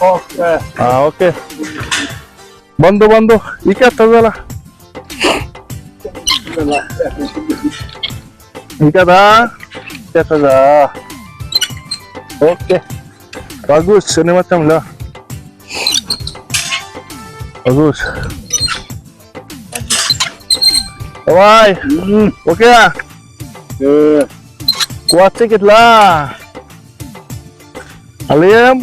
oke. Ah oke. Bondo bantu. Ikat aja lah ikat ah. Ikat oke. Bagus ini macam lah. Bagus. Bye, oke ya. kuat sedikit lah. Alim,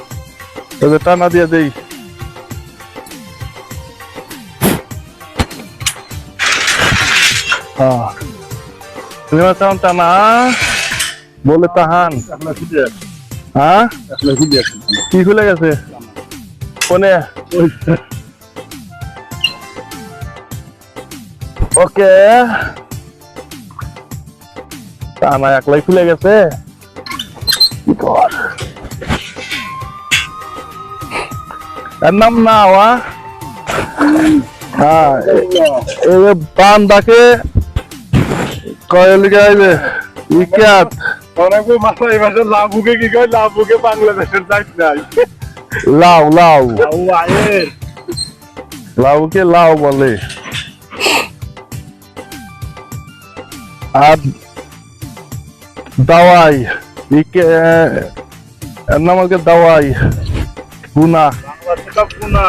এই টানা দিয়ে দেই। তুমি চাও টানা বলে তাহান। হ্যাঁ কি খুলে গেছে? ফোনে। ওকে। টানা একলাই খুলে গেছে। কি কর? এর নাম না ওয়া হ্যাঁ এই যে বান্দাকে কয়েল গাইবে ইকাত gue masa ya masa labuke কি কয়? লাবুকে বাংলাদেশের যাইত নাই। লাউ লাউ। লাউকে লাউ বলে। আর দাওয়াই ইকে এর নাম দাওয়াই গুনা। পুনা